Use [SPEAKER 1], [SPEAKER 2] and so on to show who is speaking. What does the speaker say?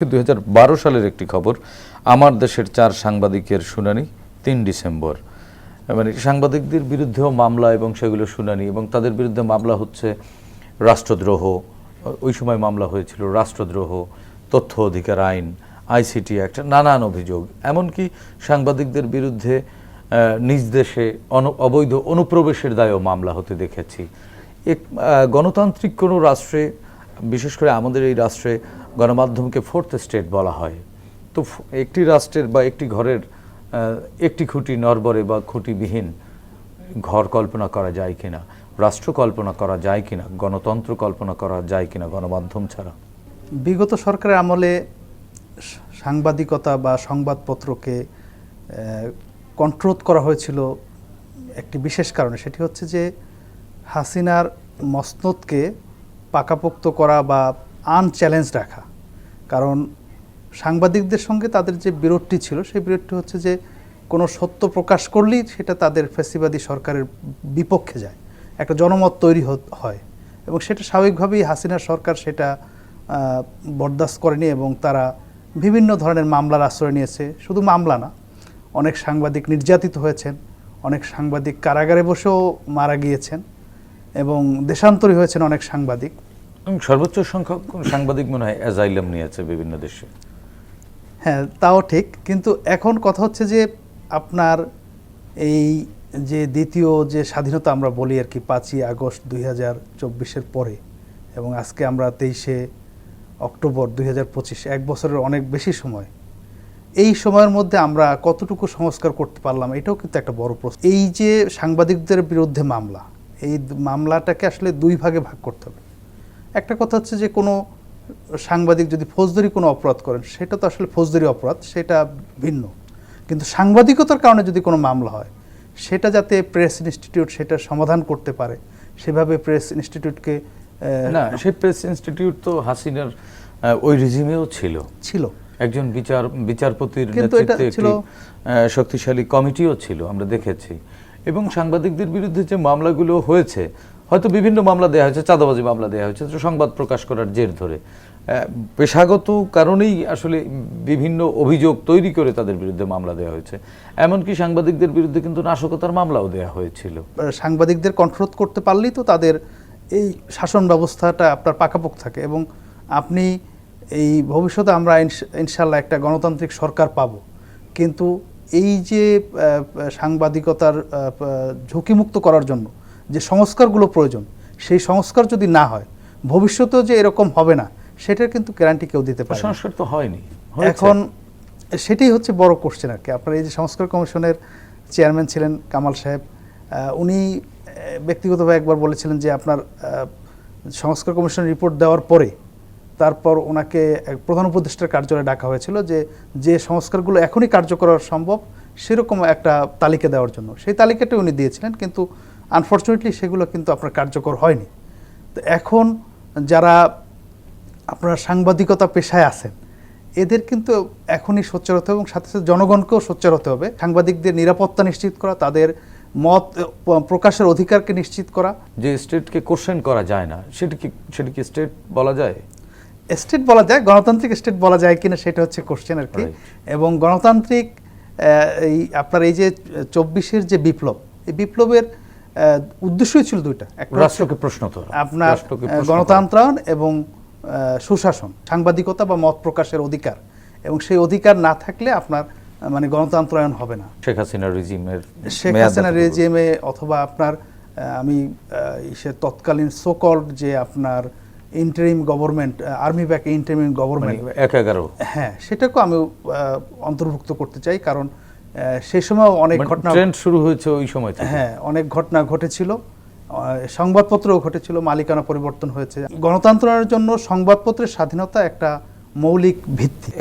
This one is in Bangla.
[SPEAKER 1] দু হাজার বারো সালের একটি খবর, আমার দেশের চার সাংবাদিকের শুনানি তিন ডিসেম্বর। মানে সাংবাদিকদের বিরুদ্ধেও মামলা এবং সেগুলো শুনানি এবং তাদের বিরুদ্ধে মামলা হচ্ছে রাষ্ট্রদ্রোহ, ওই সময় মামলা হয়েছিল রাষ্ট্রদ্রোহ, তথ্য অধিকার আইন, আইসিটি অ্যাক্ট, নানান অভিযোগ। এমনকি সাংবাদিকদের বিরুদ্ধে নিজ দেশে অবৈধ অনুপ্রবেশের দায়েও মামলা হতে দেখেছি। এক গণতান্ত্রিক কোনো রাষ্ট্রে, বিশেষ করে আমাদের এই রাষ্ট্রে গণমাধ্যমকে ফোর্থ স্টেট বলা হয়। তো একটি রাষ্ট্রের বা একটি ঘরের একটি খুঁটি নরবরে বা খুঁটিবিহীন ঘর কল্পনা করা যায় কিনা, রাষ্ট্র কল্পনা করা যায় কিনা, গণতন্ত্র কল্পনা করা যায় কিনা গণমাধ্যম ছাড়া।
[SPEAKER 2] বিগত সরকারের আমলে সাংবাদিকতা বা সংবাদপত্রকে কন্ট্রোল করা হয়েছিল একটি বিশেষ কারণে, সেটি হচ্ছে যে হাসিনার মসনদকে পাকাপোক্ত করা বা আনচ্যালেঞ্জ রাখা। কারণ সাংবাদিকদের সঙ্গে তাদের যে বিরোধটি ছিল, সেই বিরোধটি হচ্ছে যে কোনো সত্য প্রকাশ করলেই সেটা তাদের ফেসিবাদী সরকারের বিপক্ষে যায়। একটা জনমত তৈরি হয়। এবং সেটা স্বাভাবিকভাবেই হাসিনা সরকার সেটা বরদাস্ত করেনি এবং তারা বিভিন্ন ধরনের মামলার আশ্রয় নিয়েছে। শুধু মামলা না, অনেক সাংবাদিক নির্যাতিত হয়েছেন, অনেক সাংবাদিক কারাগারে বসেও মারা গিয়েছেন এবং দেশান্তরী হয়েছেন অনেক সাংবাদিক।
[SPEAKER 1] এবং সর্বোচ্চ সংখ্যক সাংবাদিক মনে হয় অ্যাজাইলাম নিয়েছে বিভিন্ন দেশে?
[SPEAKER 2] হ্যাঁ তাও ঠিক। কিন্তু এখন কথা হচ্ছে যে আপনার এই যে দ্বিতীয় যে স্বাধীনতা আমরা বলি আর কি পাঁচই আগস্ট দুই হাজার চব্বিশের পরে এবং আজকে আমরা তেইশে অক্টোবর দুই হাজার এক বছরের অনেক বেশি সময়, এই সময়ের মধ্যে আমরা কতটুকু সংস্কার করতে পারলাম এটাও কিন্তু একটা বড় প্রশ্ন। এই যে সাংবাদিকদের বিরুদ্ধে মামলা, এই মামলাটাকে আসলে দুই ভাগে ভাগ করতে হবে। একটা কথা হচ্ছে যে কোনো সাংবাদিক যদি ফৌজদারি কোনো অপরাধ করেন সেটা তো আসলে ফৌজদারি অপরাধ সেটা ভিন্ন। কিন্তু সাংবাদিকতার কারণে যদি কোনো মামলা হয় সেটা যাতে প্রেস ইনস্টিটিউট সেটা সমাধান করতে পারে সেভাবে প্রেস ইনস্টিটিউটকে
[SPEAKER 1] না সেই প্রেস ইনস্টিটিউট তো হাসিনার ওই রিজিমেও ছিল।
[SPEAKER 2] ছিল।
[SPEAKER 1] একজন বিচার বিচারপতির নেতৃত্বে একটি শক্তিশালী কমিটিও ছিল আমরা দেখেছি। এবং সাংবাদিকদের বিরুদ্ধে যে মামলাগুলো হয়েছে হয়তো বিভিন্ন মামলা দেওয়া হয়েছে, চাঁদাবাজি মামলা দেওয়া হয়েছে সংবাদ প্রকাশ করার জের ধরে। পেশাগত কারণেই আসলে বিভিন্ন অভিযোগ তৈরি করে তাদের বিরুদ্ধে মামলা দেওয়া হয়েছে। এমনকি সাংবাদিকদের বিরুদ্ধে কিন্তু নাশকতার মামলাও দেওয়া হয়েছিল।
[SPEAKER 2] সাংবাদিকদের কন্ট্রোল করতে পারলেই তো তাদের এই শাসন ব্যবস্থাটা আপনার পাকাপোক্ত থাকে এবং আপনি এই ভবিষ্যতে আমরা ইনশাল্লাহ একটা গণতান্ত্রিক সরকার পাব। কিন্তু এই যে সাংবাদিকতার ঝুঁকিমুক্ত করার জন্য যে সংস্কারগুলো প্রয়োজন সেই সংস্কার যদি না হয় ভবিষ্যতেও যে এরকম হবে না সেটার কিন্তু গ্যারান্টি কেউ দিতে পারে
[SPEAKER 1] সংস্কার তো হয়নি
[SPEAKER 2] এখন সেটাই হচ্ছে বড় কোশ্চেন আর কি। আপনার এই যে সংস্কার কমিশনের চেয়ারম্যান ছিলেন কামাল সাহেব উনি ব্যক্তিগতভাবে একবার বলেছিলেন যে আপনার সংস্কার কমিশন রিপোর্ট দেওয়ার পরে তারপর ওনাকে এক প্রধান উপদেষ্টার কার্যালয়ে ডাকা হয়েছিল যে যে সংস্কারগুলো এখনই কার্যকর করা সম্ভব সেরকম একটা তালিকা দেওয়ার জন্য। সেই তালিকাটা উনি দিয়েছিলেন কিন্তু আনফর্চুনেটলি সেগুলো কিন্তু আপনার কার্যকর হয়নি। তো এখন যারা আপনারা সাংবাদিকতা পেশায় আছেন এদের কিন্তু এখনই সোচ্চার হতে হবে এবং সাথে সাথে জনগণকেও সোচ্চার হতে হবে। সাংবাদিকদের নিরাপত্তা নিশ্চিত করা তাদের মত প্রকাশের অধিকারকে নিশ্চিত করা।
[SPEAKER 1] যে স্টেটকে কোশ্চেন করা যায় না সেটা কি সেটা কি স্টেট বলা যায়?
[SPEAKER 2] স্টেট বলা যায় গণতান্ত্রিক স্টেট বলা যায় কিনা সেটা হচ্ছে কোশ্চেন আর কি। এবং গণতান্ত্রিক এই আপনার এই যে চব্বিশের যে বিপ্লব এই বিপ্লবের উদ্দেশ্যই ছিল দুইটা।
[SPEAKER 1] রাষ্ট্রকে প্রশ্ন তো।
[SPEAKER 2] আপনার। গণতন্ত্রায়ন এবং সুশাসন সাংবাদিকতা বা মত প্রকাশের অধিকার। এবং সেই অধিকার না থাকলে আপনার মানে গণতন্ত্রায়ন হবে না।
[SPEAKER 1] শেখ হাসিনা রিজিমের
[SPEAKER 2] শেখ হাসিনা রেজিমে অথবা আপনার আমি ইসে তৎকালীন সোকল্ড যে আপনার interim government army back interim
[SPEAKER 1] মানে
[SPEAKER 2] গভর্নমেন্ট
[SPEAKER 1] এক এগারো।
[SPEAKER 2] হ্যাঁ সেটাকেও আমি অন্তর্ভুক্ত করতে চাই। কারণ সেই সময় অনেক ঘটনা
[SPEAKER 1] ট্রেন্ড শুরু হয়েছে ওই সময় থেকে।
[SPEAKER 2] হ্যাঁ অনেক ঘটনা ঘটেছিল। সংবাদপত্রও ঘটেছিল মালিকানা পরিবর্তন হয়েছে। গণতন্ত্রের জন্য সংবাদপত্রের স্বাধীনতা একটা মৌলিক ভিত্তি।